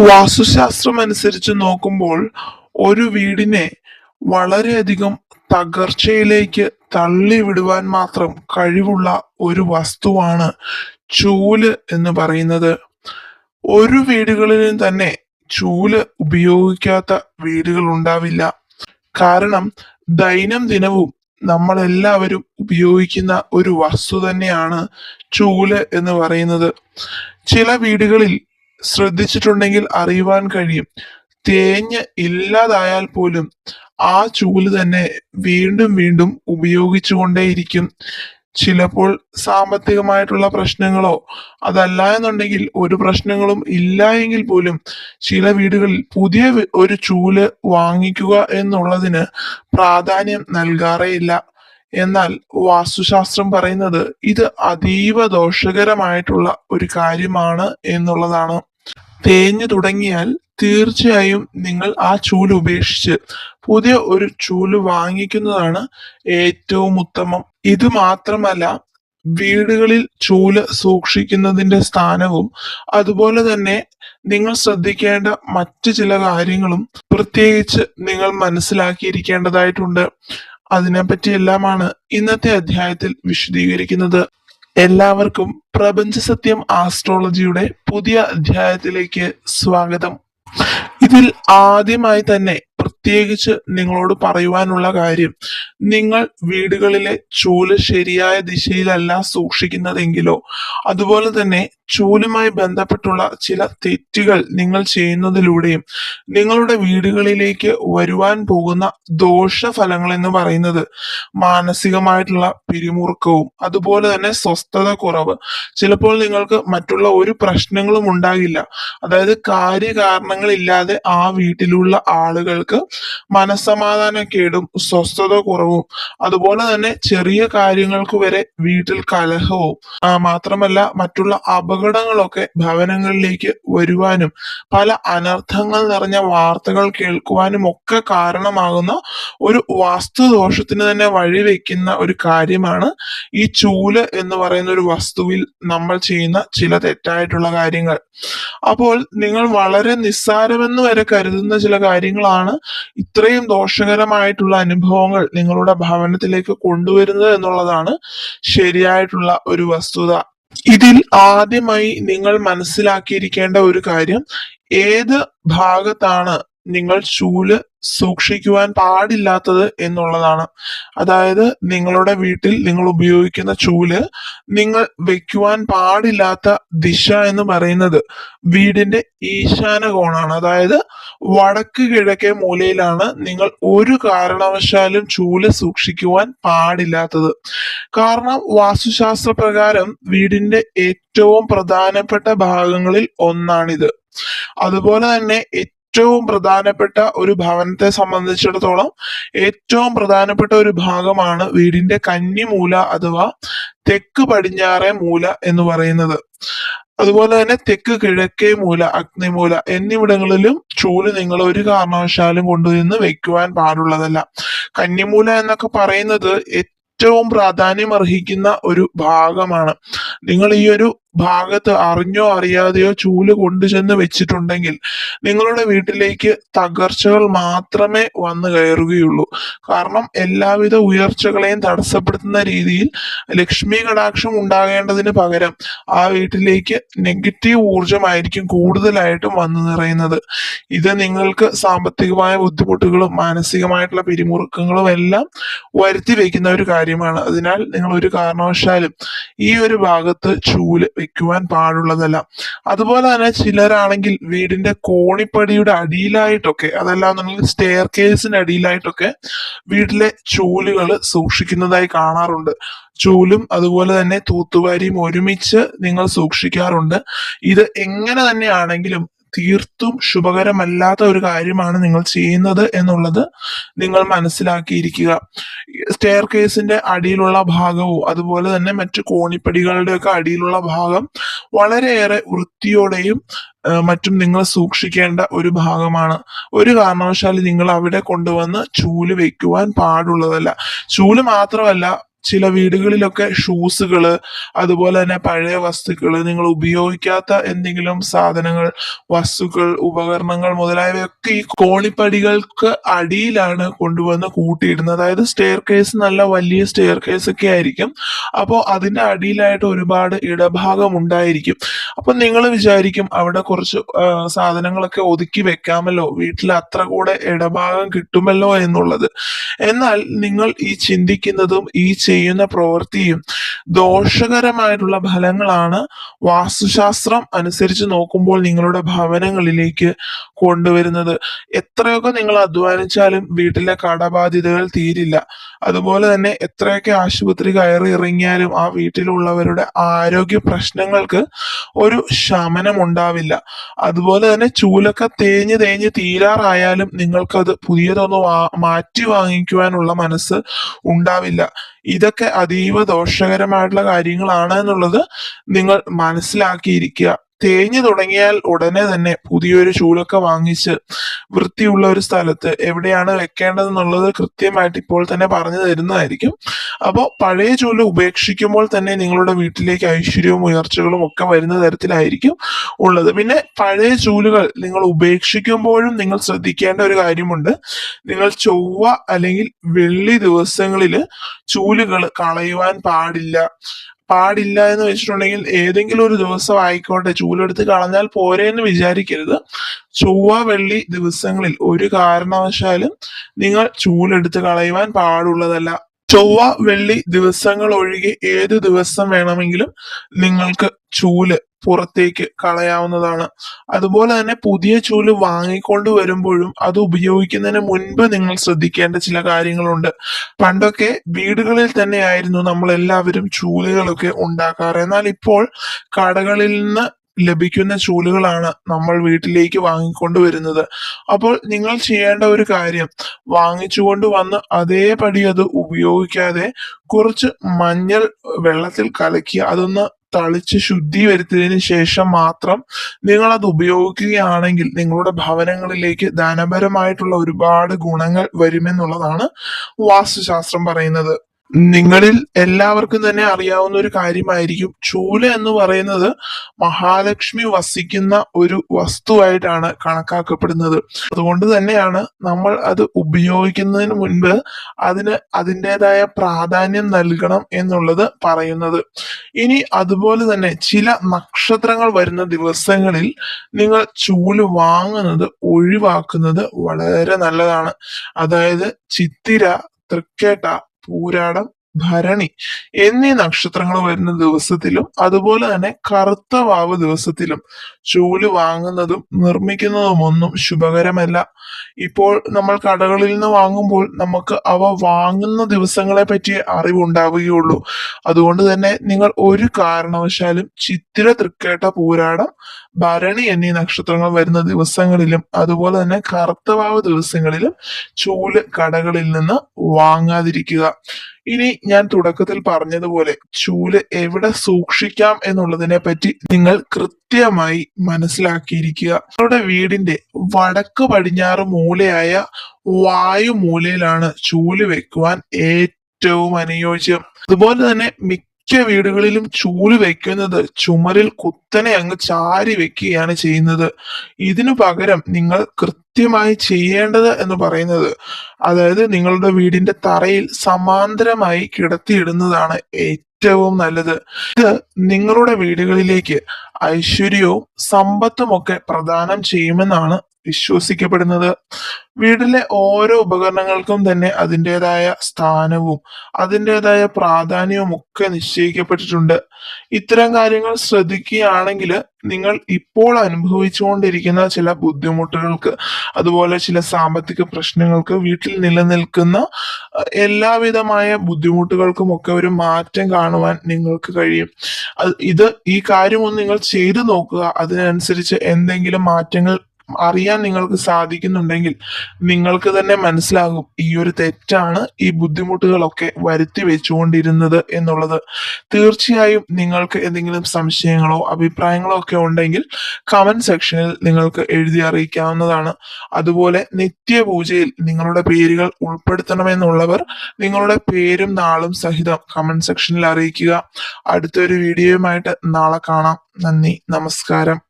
വാസ്തുശാസ്ത്രം അനുസരിച്ച് നോക്കുമ്പോൾ ഒരു വീടിനെ വളരെയധികം തകർച്ചയിലേക്ക് തള്ളിവിടുവാൻ മാത്രം കഴിവുള്ള ഒരു വസ്തുവാണ് ചൂൽ എന്ന് പറയുന്നത്. ഒരു വീടുകളിലും തന്നെ ചൂൽ ഉപയോഗിക്കാത്ത വീടുകൾ ഉണ്ടാവില്ല. കാരണം ദൈനംദിനവും നമ്മൾ എല്ലാവരും ഉപയോഗിക്കുന്ന ഒരു വസ്തു തന്നെയാണ് ചൂൽ എന്ന് പറയുന്നത്. ചില വീടുകളിൽ ശ്രദ്ധിച്ചിട്ടുണ്ടെങ്കിൽ അറിയുവാൻ കഴിയും. തേഞ്ഞ് ഇല്ലാതായാൽ പോലും ആ ചൂൽ തന്നെ വീണ്ടും വീണ്ടും ഉപയോഗിച്ചുകൊണ്ടേയിരിക്കും. ചിലപ്പോൾ സാമ്പത്തികമായിട്ടുള്ള പ്രശ്നങ്ങളോ അതല്ല എന്നുണ്ടെങ്കിൽ ഒരു പ്രശ്നങ്ങളും ഇല്ല എങ്കിൽ പോലും ചില വീടുകളിൽ പുതിയ ഒരു ചൂൽ വാങ്ങിക്കുക എന്നുള്ളതിന് പ്രാധാന്യം നൽകാറേയില്ല. എന്നാൽ വാസ്തുശാസ്ത്രം പറയുന്നത് ഇത് അതീവ ദോഷകരമായിട്ടുള്ള ഒരു കാര്യമാണ് എന്നുള്ളതാണ്. തേഞ്ഞു തുടങ്ങിയാൽ തീർച്ചയായും നിങ്ങൾ ആ ചൂൽ ഉപേക്ഷിച്ച് പുതിയ ഒരു ചൂൽ വാങ്ങിക്കുന്നതാണ് ഏറ്റവും ഉത്തമം. ഇത് മാത്രമല്ല വീടുകളിൽ ചൂൽ സൂക്ഷിക്കുന്നതിന്റെ സ്ഥാനവും അതുപോലെ തന്നെ നിങ്ങൾ ശ്രദ്ധിക്കേണ്ട മറ്റു ചില കാര്യങ്ങളും പ്രത്യേകിച്ച് നിങ്ങൾ മനസ്സിലാക്കിയിരിക്കേണ്ടതായിട്ടുണ്ട്. അതിനെപ്പറ്റിയെല്ലാമാണ് ഇന്നത്തെ അധ്യായത്തിൽ വിശദീകരിക്കുന്നത്. എല്ലാവർക്കും പ്രപഞ്ച സത്യം ആസ്ട്രോളജിയുടെ പുതിയ അധ്യായത്തിലേക്ക് സ്വാഗതം. ഇതിൽ ആദ്യമായി തന്നെ പ്രത്യേകിച്ച് നിങ്ങളോട് പറയുവാനുള്ള കാര്യം നിങ്ങൾ വീടുകളിലെ ചൂൽ ശരിയായ ദിശയിലല്ല സൂക്ഷിക്കുന്നതെങ്കിലോ അതുപോലെ തന്നെ ചൂലുമായി ബന്ധപ്പെട്ടുള്ള ചില തെറ്റുകൾ നിങ്ങൾ ചെയ്യുന്നതിലൂടെയും നിങ്ങളുടെ വീടുകളിലേക്ക് വരുവാൻ പോകുന്ന ദോഷഫലങ്ങൾ എന്ന് പറയുന്നത് മാനസികമായിട്ടുള്ള പിരിമുറുക്കവും അതുപോലെ തന്നെ സ്വസ്ഥത കുറവ്. ചിലപ്പോൾ നിങ്ങൾക്ക് മറ്റുള്ള ഒരു പ്രശ്നങ്ങളും ഉണ്ടാകില്ല. അതായത് കാര്യകാരണങ്ങളില്ലാതെ ആ വീട്ടിലുള്ള ആളുകൾക്ക് മനസ്സമാധാനക്കേടും സ്വസ്ഥത കുറവും. അതുപോലെ തന്നെ ചെറിയ കാര്യങ്ങൾക്ക് വരെ വീട്ടിൽ കലഹവും. മാത്രമല്ല മറ്റുള്ള അപകടങ്ങളൊക്കെ ഭവനങ്ങളിലേക്ക് വരുവാനും പല അനർത്ഥങ്ങൾ നിറഞ്ഞ വാർത്തകൾ കേൾക്കുവാനും ഒക്കെ കാരണമാകുന്ന ഒരു വാസ്തുദോഷത്തിന് തന്നെ വഴിവെക്കുന്ന ഒരു കാര്യമാണ് ഈ ചൂൽ എന്ന് പറയുന്ന ഒരു വസ്തുവിൽ നമ്മൾ ചെയ്യുന്ന ചില തെറ്റായിട്ടുള്ള കാര്യങ്ങൾ. അപ്പോൾ നിങ്ങൾ വളരെ നിസ്സാരമെന്ന് വരെ കരുതുന്ന ചില കാര്യങ്ങളാണ് ഇത്രയും ദോഷകരമായിട്ടുള്ള അനുഭവങ്ങൾ നിങ്ങളുടെ ഭവനത്തിലേക്ക് കൊണ്ടുവരുന്നത് എന്നുള്ളതാണ് ശരിയായിട്ടുള്ള ഒരു വസ്തുത. ഇതിൽ ആദ്യമായി നിങ്ങൾ മനസ്സിലാക്കിയിരിക്കേണ്ട ഒരു കാര്യം ഏത് ഭാഗത്താണ് നിങ്ങൾ ചൂൽ സൂക്ഷിക്കുവാൻ പാടില്ലാത്തത് എന്നുള്ളതാണ്. അതായത് നിങ്ങളുടെ വീട്ടിൽ നിങ്ങൾ ഉപയോഗിക്കുന്ന ചൂൽ നിങ്ങൾ വെക്കുവാൻ പാടില്ലാത്ത ദിശ എന്ന് പറയുന്നത് വീടിന്റെ ഈശാന കോണാണ് അതായത് വടക്ക് കിഴക്കേ മൂലയിലാണ് നിങ്ങൾ ഒരു കാരണവശാലും ചൂൽ സൂക്ഷിക്കുവാൻ പാടില്ലാത്തത്. കാരണം വാസ്തുശാസ്ത്ര പ്രകാരം വീടിന്റെ ഏറ്റവും പ്രധാനപ്പെട്ട ഭാഗങ്ങളിൽ ഒന്നാണിത്. അതുപോലെ തന്നെ ഏറ്റവും പ്രധാനപ്പെട്ട ഒരു ഭവനത്തെ സംബന്ധിച്ചിടത്തോളം ഏറ്റവും പ്രധാനപ്പെട്ട ഒരു ഭാഗമാണ് വീടിന്റെ കന്നിമൂല അഥവാ തെക്ക് പടിഞ്ഞാറേ മൂല എന്ന് പറയുന്നത്. അതുപോലെ തന്നെ തെക്ക് കിഴക്കേ മൂല അഗ്നിമൂല എന്നിവിടങ്ങളിലും ചൂൽ നിങ്ങൾ ഒരു കാരണവശാലും കൊണ്ടുവന്ന് വെക്കുവാൻ പാടുള്ളതല്ല. കന്നിമൂല എന്നൊക്കെ പറയുന്നത് ഏറ്റവും പ്രാധാന്യം അർഹിക്കുന്ന ഒരു ഭാഗമാണ്. നിങ്ങൾ ഈ ഒരു ഭാഗത്ത് അറിഞ്ഞോ അറിയാതെയോ ചൂൽ കൊണ്ടുചെന്ന് വെച്ചിട്ടുണ്ടെങ്കിൽ നിങ്ങളുടെ വീട്ടിലേക്ക് തകർച്ചകൾ മാത്രമേ വന്നു കയറുകയുള്ളൂ. കാരണം എല്ലാവിധ ഉയർച്ചകളെയും തടസ്സപ്പെടുത്തുന്ന രീതിയിൽ ലക്ഷ്മി കടാക്ഷം ഉണ്ടാകേണ്ടതിന് പകരം ആ വീട്ടിലേക്ക് നെഗറ്റീവ് ഊർജമായിരിക്കും കൂടുതലായിട്ടും വന്നു നിറയുന്നത്. ഇത് നിങ്ങൾക്ക് സാമ്പത്തികമായ ബുദ്ധിമുട്ടുകളും മാനസികമായിട്ടുള്ള പിരിമുറുക്കങ്ങളും എല്ലാം വരുത്തി വെക്കുന്ന ഒരു കാര്യമാണ്. അതിനാൽ നിങ്ങൾ ഒരു കാരണവശാലും ഈ ഒരു ഭാഗത്ത് ചൂൽ വെക്കുവാൻ പാടുള്ളതല്ല. അതുപോലെ തന്നെ ചിലരാണെങ്കിൽ വീടിന്റെ കോണിപ്പടിയുടെ അടിയിലായിട്ടൊക്കെ അതല്ലാന്നുണ്ടെങ്കിൽ സ്റ്റെയർ കേസിന്റെ അടിയിലായിട്ടൊക്കെ വീട്ടിലെ ചൂലുകൾ സൂക്ഷിക്കുന്നതായി കാണാറുണ്ട്. ചൂലും അതുപോലെ തന്നെ തൂത്തുവാരിയും ഒരുമിച്ച് നിങ്ങൾ സൂക്ഷിക്കാറുണ്ട്. ഇത് എങ്ങനെ തന്നെയാണെങ്കിലും തീർത്തും ശുഭകരമല്ലാത്ത ഒരു കാര്യമാണ് നിങ്ങൾ ചെയ്യുന്നത് എന്നുള്ളത് നിങ്ങൾ മനസ്സിലാക്കിയിരിക്കുക. സ്റ്റെയർ കേസിന്റെ അടിയിലുള്ള ഭാഗവും അതുപോലെ തന്നെ മറ്റു കോണിപ്പടികളുടെയൊക്കെ അടിയിലുള്ള ഭാഗം വളരെയേറെ വൃത്തിയോടെയും മറ്റും നിങ്ങൾ സൂക്ഷിക്കേണ്ട ഒരു ഭാഗമാണ്. ഒരു കാരണവശാലും നിങ്ങൾ അവിടെ കൊണ്ടുവന്ന് ചൂൽ വെക്കുവാൻ പാടുള്ളതല്ല. ചൂൽ മാത്രമല്ല ചില വീടുകളിലൊക്കെ ഷൂസുകൾ അതുപോലെ തന്നെ പഴയ വസ്തുക്കൾ നിങ്ങൾ ഉപയോഗിക്കാത്ത എന്തെങ്കിലും സാധനങ്ങൾ വസ്തുക്കൾ ഉപകരണങ്ങൾ മുതലായവയൊക്കെ ഈ കോണിപ്പടികൾക്ക് അടിയിലാണ് കൊണ്ടുവന്ന് കൂട്ടിയിടുന്നത്. അതായത് സ്റ്റെയർ കേസ് നല്ല വലിയ സ്റ്റെയർ കേസ് ഒക്കെ ആയിരിക്കും. അപ്പോൾ അതിന്റെ അടിയിലായിട്ട് ഒരുപാട് ഇടഭാഗം ഉണ്ടായിരിക്കും. അപ്പൊ നിങ്ങൾ വിചാരിക്കും അവിടെ കുറച്ച് സാധനങ്ങളൊക്കെ ഒതുക്കി വെക്കാമല്ലോ. വീട്ടിൽ അത്ര കൂടെ ഇടഭാഗം കിട്ടുമല്ലോ എന്നുള്ളത്. എന്നാൽ നിങ്ങൾ ഈ ചിന്തിക്കുന്നതും ഈ ചെയ്യുന്ന പ്രവൃത്തിയും ദോഷകരമായിട്ടുള്ള ഫലങ്ങളാണ് വാസ്തുശാസ്ത്രം അനുസരിച്ച് നോക്കുമ്പോൾ നിങ്ങളുടെ ഭവനങ്ങളിലേക്ക് കൊണ്ടുവരുന്നത്. എത്രയൊക്കെ നിങ്ങൾ അധ്വാനിച്ചാലും വീട്ടിലെ കടബാധ്യതകൾ തീരില്ല. അതുപോലെ തന്നെ എത്രയൊക്കെ ആശുപത്രി കയറി ഇറങ്ങിയാലും ആ വീട്ടിലുള്ളവരുടെ ആരോഗ്യ പ്രശ്നങ്ങൾക്ക് ഒരു ശമനം ഉണ്ടാവില്ല. അതുപോലെ തന്നെ ചൂലൊക്കെ തേഞ്ഞ് തേഞ്ഞ് തീരാറായാലും നിങ്ങൾക്കത് പുതിയതൊന്ന് മാറ്റി വാങ്ങിക്കുവാനുള്ള മനസ്സ് ഉണ്ടാവില്ല. ഇതൊക്കെ അതീവ ദോഷകരമായിട്ടുള്ള കാര്യങ്ങളാണ് എന്നുള്ളത് നിങ്ങൾ മനസ്സിലാക്കിയിരിക്കുക. തേഞ്ഞു തുടങ്ങിയാൽ ഉടനെ തന്നെ പുതിയൊരു ചൂലൊക്കെ വാങ്ങിച്ച് വൃത്തിയുള്ള ഒരു സ്ഥലത്ത് എവിടെയാണ് വെക്കേണ്ടതെന്നുള്ളത് കൃത്യമായിട്ട് ഇപ്പോൾ തന്നെ പറഞ്ഞു തരുന്നതായിരിക്കും. അപ്പോൾ പഴയ ചൂൽ ഉപേക്ഷിക്കുമ്പോൾ തന്നെ നിങ്ങളുടെ വീട്ടിലേക്ക് ഐശ്വര്യവും ഉയർച്ചകളും ഒക്കെ വരുന്ന തരത്തിലായിരിക്കും ഉള്ളത്. പിന്നെ പഴയ ചൂലുകൾ നിങ്ങൾ ഉപേക്ഷിക്കുമ്പോഴും നിങ്ങൾ ശ്രദ്ധിക്കേണ്ട ഒരു കാര്യമുണ്ട്. നിങ്ങൾ ചൊവ്വ അല്ലെങ്കിൽ വെള്ളി ദിവസങ്ങളിൽ ചൂലുകൾ കളയുവാൻ പാടില്ല. പാടില്ല എന്ന് വെച്ചിട്ടുണ്ടെങ്കിൽ ഏതെങ്കിലും ഒരു ദിവസം ആയിക്കോട്ടെ ചൂലെടുത്ത് കളഞ്ഞാൽ പോരെ എന്ന് വിചാരിക്കരുത്. ചൊവ്വ വെള്ളി ദിവസങ്ങളിൽ ഒരു കാരണവശാലും നിങ്ങൾ ചൂലെടുത്ത് കളയുവാൻ പാടുള്ളതല്ല. ചൊവ്വ വെള്ളി ദിവസങ്ങൾ ഒഴികെ ഏത് ദിവസം വേണമെങ്കിലും നിങ്ങൾക്ക് ചൂൽ പുറത്തേക്ക് കളയാവുന്നതാണ്. അതുപോലെ തന്നെ പുതിയ ചൂൽ വാങ്ങിക്കൊണ്ട് വരുമ്പോഴും അത് ഉപയോഗിക്കുന്നതിന് മുൻപ് നിങ്ങൾ ശ്രദ്ധിക്കേണ്ട ചില കാര്യങ്ങളുണ്ട്. പണ്ടൊക്കെ വീടുകളിൽ തന്നെയായിരുന്നു നമ്മൾ എല്ലാവരും ചൂലുകളൊക്കെ ഉണ്ടാക്കാറ്. എന്നാൽ ഇപ്പോൾ കടകളിൽ നിന്ന് ലഭിക്കുന്ന ചൂലുകളാണ് നമ്മൾ വീട്ടിലേക്ക് വാങ്ങിക്കൊണ്ട് വരുന്നത്. അപ്പോൾ നിങ്ങൾ ചെയ്യേണ്ട ഒരു കാര്യം വാങ്ങിച്ചുകൊണ്ട് വന്ന് അതേപടി അത് ഉപയോഗിക്കാതെ കുറച്ച് മഞ്ഞൾ വെള്ളത്തിൽ കലക്കി അതൊന്ന് തളിച്ച് ശുദ്ധി വരുത്തിയതിന് ശേഷം മാത്രം നിങ്ങൾ അത് ഉപയോഗിക്കുകയാണെങ്കിൽ നിങ്ങളുടെ ഭവനങ്ങളിലേക്ക് ധനപരമായിട്ടുള്ള ഒരുപാട് ഗുണങ്ങൾ വരുമെന്നുള്ളതാണ് വാസ്തുശാസ്ത്രം പറയുന്നത്. നിങ്ങളിൽ എല്ലാവർക്കും തന്നെ അറിയാവുന്ന ഒരു കാര്യമായിരിക്കും. ചൂല എന്ന് പറയുന്നത് മഹാലക്ഷ്മി വസിക്കുന്ന ഒരു വസ്തുവായിട്ടാണ് കണക്കാക്കപ്പെടുന്നത്. അതുകൊണ്ട് തന്നെയാണ് നമ്മൾ അത് ഉപയോഗിക്കുന്നതിന് മുൻപ് അതിന് അതിന്റെതായ പ്രാധാന്യം നൽകണം എന്നുള്ളത് പറയുന്നത്. ഇനി അതുപോലെ തന്നെ ചില നക്ഷത്രങ്ങൾ വരുന്ന ദിവസങ്ങളിൽ നിങ്ങൾ ചൂൽ വാങ്ങുന്നത് ഒഴിവാക്കുന്നത് വളരെ നല്ലതാണ്. അതായത് ചിത്തിര തൃക്കേട്ട പൂരാടം ഭരണി എന്നീ നക്ഷത്രങ്ങൾ വരുന്ന ദിവസത്തിലും അതുപോലെ തന്നെ കറുത്ത വാവ് ദിവസത്തിലും ചൂൽ വാങ്ങുന്നതും നിർമ്മിക്കുന്നതും ഒന്നും ശുഭകരമല്ല. ഇപ്പോൾ നമ്മൾ കടകളിൽ നിന്ന് വാങ്ങുമ്പോൾ നമുക്ക് അവ വാങ്ങുന്ന ദിവസങ്ങളെ പറ്റി അറിവുണ്ടാവുകയുള്ളൂ. അതുകൊണ്ട് തന്നെ നിങ്ങൾ ഒരു കാരണവശാലും ചിത്തിര തൃക്കേട്ട പൂരാടം ഭരണി എന്നീ നക്ഷത്രങ്ങൾ വരുന്ന ദിവസങ്ങളിലും അതുപോലെ തന്നെ കറുത്തവാവ് ദിവസങ്ങളിലും ചൂൽ കടകളിൽ നിന്ന് വാങ്ങാതിരിക്കുക. ഇനി ഞാൻ തുടക്കത്തിൽ പറഞ്ഞതുപോലെ ചൂൽ എവിടെ സൂക്ഷിക്കാം എന്നുള്ളതിനെ പറ്റി നിങ്ങൾ കൃത്യമായി മനസ്സിലാക്കിയിരിക്കുക. നിങ്ങളുടെ വീടിന്റെ വടക്ക് പടിഞ്ഞാറ് മൂലയായ വായു മൂലയിലാണ് ചൂൽ വെക്കുവാൻ ഏറ്റവും അനുയോജ്യം. അതുപോലെ തന്നെ മിക്ക വീടുകളിലും ചൂൽ വെക്കുന്നത് ചുമരിൽ കുത്തനെ അങ്ങ് ചാരി വെക്കുകയാണ് ചെയ്യുന്നത്. ഇതിനു പകരം നിങ്ങൾ കൃത്യമായി ചെയ്യേണ്ടത് എന്ന് പറയുന്നത് അതായത് നിങ്ങളുടെ വീടിന്റെ തറയിൽ സമാന്തരമായി കിടത്തിയിടുന്നതാണ് ഏറ്റവും നല്ലത്. ഇത് നിങ്ങളുടെ വീടുകളിലേക്ക് ഐശ്വര്യവും സമ്പത്തും ഒക്കെ പ്രദാനം ചെയ്യുമെന്നാണ് വിശ്വസിക്കപ്പെടുന്നത്. വീട്ടിലെ ഓരോ ഉപകരണങ്ങൾക്കും തന്നെ അതിന്റെതായ സ്ഥാനവും അതിന്റെതായ പ്രാധാന്യവും ഒക്കെ നിശ്ചയിക്കപ്പെട്ടിട്ടുണ്ട്. ഇത്തരം കാര്യങ്ങൾ ശ്രദ്ധിക്കുകയാണെങ്കിൽ നിങ്ങൾ ഇപ്പോൾ അനുഭവിച്ചുകൊണ്ടിരിക്കുന്ന ചില ബുദ്ധിമുട്ടുകൾക്ക് അതുപോലെ ചില സാമ്പത്തിക പ്രശ്നങ്ങൾക്ക് വീട്ടിൽ നിലനിൽക്കുന്ന എല്ലാവിധമായ ബുദ്ധിമുട്ടുകൾക്കും ഒക്കെ ഒരു മാറ്റം കാണുവാൻ നിങ്ങൾക്ക് കഴിയും. ഇത് ഈ കാര്യമൊന്ന് നിങ്ങൾ ചെയ്തു നോക്കുക. അതിനനുസരിച്ച് എന്തെങ്കിലും മാറ്റങ്ങൾ അറിയാൻ നിങ്ങൾക്ക് സാധിക്കുന്നുണ്ടെങ്കിൽ നിങ്ങൾക്ക് തന്നെ മനസ്സിലാകും ഈ ഒരു തെറ്റാണ് ഈ ബുദ്ധിമുട്ടുകളൊക്കെ വരുത്തി വെച്ചുകൊണ്ടിരുന്നത് എന്നുള്ളത്. തീർച്ചയായും നിങ്ങൾക്ക് എന്തെങ്കിലും സംശയങ്ങളോ അഭിപ്രായങ്ങളോ ഒക്കെ ഉണ്ടെങ്കിൽ കമന്റ് സെക്ഷനിൽ നിങ്ങൾക്ക് എഴുതി അറിയിക്കാവുന്നതാണ്. അതുപോലെ നിത്യപൂജയിൽ നിങ്ങളുടെ പേരുകൾ ഉൾപ്പെടുത്തണമെന്നുള്ളവർ നിങ്ങളുടെ പേരും നാളും സഹിതം കമന്റ് സെക്ഷനിൽ അറിയിക്കുക. അടുത്തൊരു വീഡിയോയുമായിട്ട് നാളെ കാണാം. നന്ദി നമസ്കാരം.